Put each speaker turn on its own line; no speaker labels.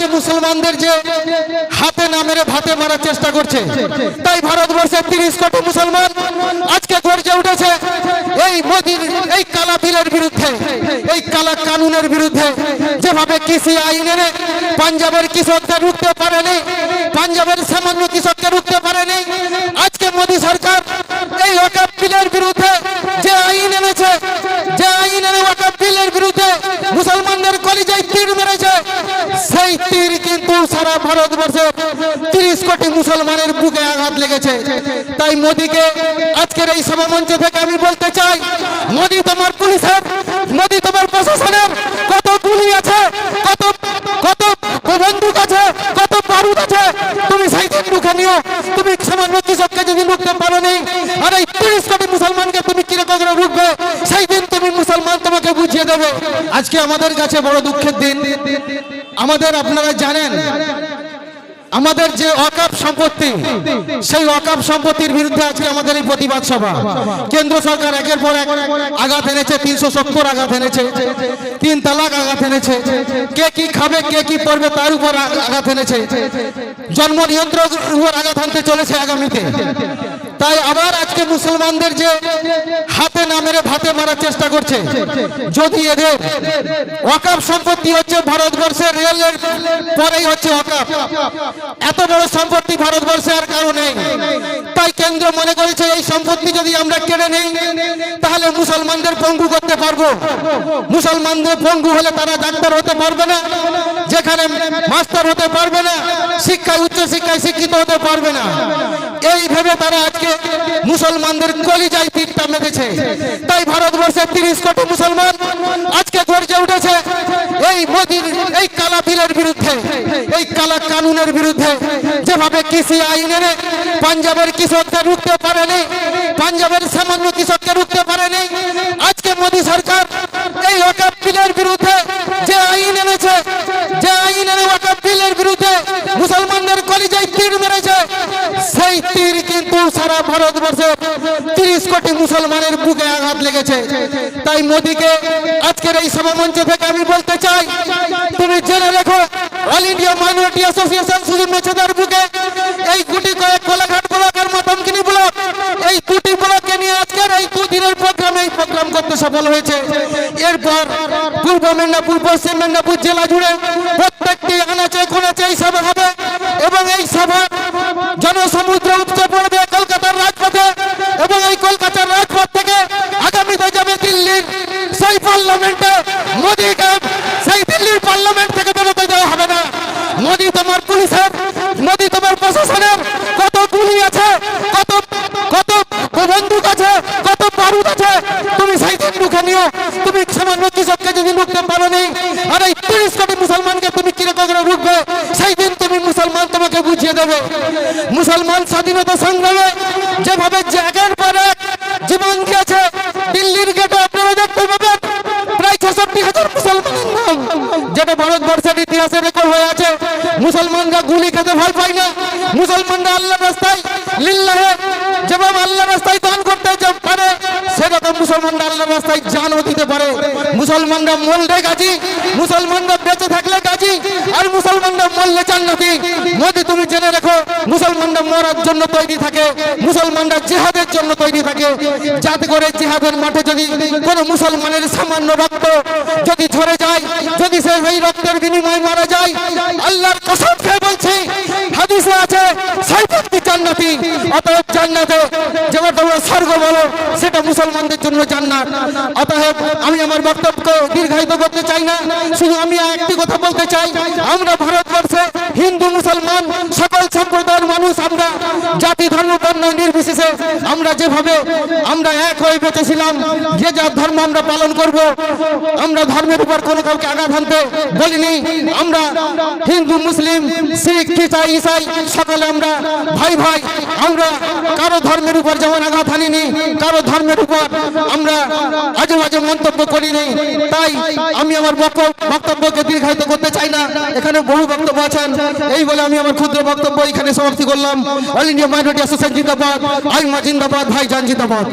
আজকে মুসলমানদের যে হাতে না মেরে ভাতে মারার চেষ্টা করছে, তাই ভারতবর্ষের তিরিশ কোটি মুসলমান আজকে গর্জে উঠেছে এই মোদির, এই কালা বিলের বিরুদ্ধে, এই কালা কানুনের বিরুদ্ধে। যেভাবে কৃষি আইন এনে পাঞ্জাবের কৃষককে রুখতে পারেনি, পাঞ্জাবের সামান্য কৃষককে রুখতে পারেনি, আজকে মোদী সরকার এই ওয়াকাপ বিলের বিরুদ্ধে যে আইন এনেছে, যে আইন এনে ওয়াকাপ বিলের বিরুদ্ধে মুসলমানদের কলিজায় তীর মেরেছে সারা ভারতবর্ষে তিরিশ কোটি মুসলমানের বুকে আঘাত লেগেছে। তাই মোদীকে আজকের এই সভামঞ্চ থেকে আমি বলতে চাই, মোদী তোমার পুলিশের, মোদী তোমার প্রশাসনের কত গুলি আছে, কত কত বন্দুক আছে, কত বারুদ আছে, তুমি সেই দিন মুখে নিও। তুমি সামান্য কৃষককে যদি রুখতে পারো নি আর এই তিরিশ কোটি মুসলমানকে তুমি কীরকম করে রুখবে, সেই দিন তুমি মুসলমান তোমাকে বুঝিয়ে দেবে। আজকে আমাদের কাছে বড় দুঃখের দিন। আমাদের আপনারা জানেন, আমাদের যে অকাপ সম্পত্তি, সেই অকাপ সম্পত্তির বিরুদ্ধে আজকে আমাদের এই প্রতিবাদ সভা। কেন্দ্র সরকার একের পর এক আঘাত এনেছে, তিনশো সত্তর আঘাত এনেছে, তিন তালাক আঘাত এনেছে। কে কি খাবে, কে কি পড়বে তার উপর আঘাত এনেছে। জন্ম নিয়ন্ত্রণ উপর আঘাত আনতে চলেছে আগামীতে। তাই আবার আজকে মুসলমানদের যে হাতে না মেরে ভাতে মারার চেষ্টা করছে, যদি এদের ওয়াকাপ সম্পত্তি হচ্ছে ভারতবর্ষের রেলের পরেই হচ্ছে ওয়াকাপ এত বড় সম্পত্তি ভারতবর্ষে আর কারও নেই। তাই কেন্দ্র মনে করেছে এই সম্পত্তি যদি আমরা কেড়ে নেই, তাহলে মুসলমানদের পঙ্গু করতে পারব। মুসলমানদের পঙ্গু হলে তারা ডাক্তার হতে পারবে না, যেখানে মাস্টার হতে পারবে না, শিক্ষায় উচ্চ শিক্ষায় শিক্ষিত হতে পারবে না। এই ভেবে তারা আজকে মুসলমানদের কলিজায় তীরটা মেরেছে তাই ভারতবর্ষের তিরিশ কোটি মুসলমান আজকে গর্জে উঠেছে এই মোদির, এই কালা বিলের বিরুদ্ধে, এই কালা কানুনের বিরুদ্ধে। যেভাবে কৃষি আইন পাঞ্জাবের কৃষককে রুখতে পারেনি, পাঞ্জাবের সামান্য কৃষককে রুখতে পারেনি, আজকে মোদী সরকার এই ওয়াকাপ বিলের বিরুদ্ধে যে আইন এনেছে, যে আইন এনে ওয়াকাপ বিলের বিরুদ্ধে মুসলমানদের কলিজায় তীর সেই তীর কিন্তু সারা ভারতবর্ষে তিরিশ কোটি মুসলমানের বুকে আঘাত লেগেছে। তাই মোদীকে আজকের এই সভামঞ্চ থেকে আমি বলতে চাই, তুমি জেনে রেখো অল ইন্ডিয়া মাইনরিটি অ্যাসোসিয়েশন শুধু মেছেদার বুকে এই গুটি কয়েক কোলাঘাট ব্লক আর মাতমকিনি ব্লক, এই দুটি ব্লককে নিয়ে আজকের এই দুদিনের প্রোগ্রাম এই প্রোগ্রাম করতে সফল হয়েছে। এরপর পূর্ব মেদিনীপুর, পশ্চিম মেদিনীপুর জেলা জুড়ে পার্লামেন্টে সেই দিল্লির পার্লামেন্ট থেকে বেরোতে দেওয়া হবে না। তোমার পুলিশের তোমার প্রশাসনের কত গুলি আছে, কত কত বন্দুক আছে, কত বারুদ আছে, তুমি সেই দিন মুখে নিও তুমি সামান্য কৃষককে যদি রুখতে পারো নি, আর এই তিরিশ কোটি মুসলমানকে তুমি কীরকম করে রুখবে সেই দিন তুমি মুসলমান তোমাকে বুঝিয়ে দেবে। মুসলমান স্বাধীনতা সংগ্রামে ইতিহাসে রেকর্ড হয়ে আছে। মুসলমানরা গুলি খেতে ভয় পায় না। মুসলমানরা আল্লাহ রাস্তায়, লিল্লাহে, যেভাবে আল্লাহ রাস্তায় দান করতে পারে। সেরকম মুসলমানরা আল্লাহ যাতে করে জিহাদের মাঠে যদি কোনো মুসলমানের সামান্য রক্ত যদি ঝরে যায়, যদি সে এই রক্তের বিনিময়ে মারা যায় খেয়ে বলছি সেই জান্নাতি, অতএব জান্নাতে যেমন তোমরা স্বর্গ বলো, সেটা মুসলমানদের জন্য জান্নাত। অতএব আমি আমার বক্তব্য দীর্ঘায়িত করতে চাই না, শুধু আমি একটি কথা বলতে চাই, আমরা ভারতবর্ষে হিন্দু, মুসলমান, সকল সম্প্রদায়ের মানুষ আমরা, জাতি, ধর্ম, বর্ণ, নির্বিশেষে আমরা যেভাবে আমরা এক হয়ে বেঁচেছিলাম, যে যার ধর্ম আমরা পালন করব, আমরা ধর্মের উপর কোনো কাউকে আঘাত হানতে বলিনি। আমরা হিন্দু, মুসলিম, শিখ, খ্রিস্টান, ইসাই, সকলে আমরা ভাই ভাই, আমরা কারও ধর্মের উপর যেমন আঘাত হানিনি, কারও ধর্মের উপর আমরা আজে বাজে মন্তব্য করিনি। তাই আমি আমার বক্তব্য- বক্তব্যকে দীর্ঘায়িত করতে চাই না। এখানে বহু বক্তব্য আছেন। এই বলে আমি আমার ক্ষুদ্র বক্তব্য এখানে সমাপ্তি করলাম। অল ইন্ডিয়া মাইনরিটি অ্যাসোসিয়েশন জিন্দাবাদ আইমা জিন্দাবাদ, ভাইজান জিন্দাবাদ।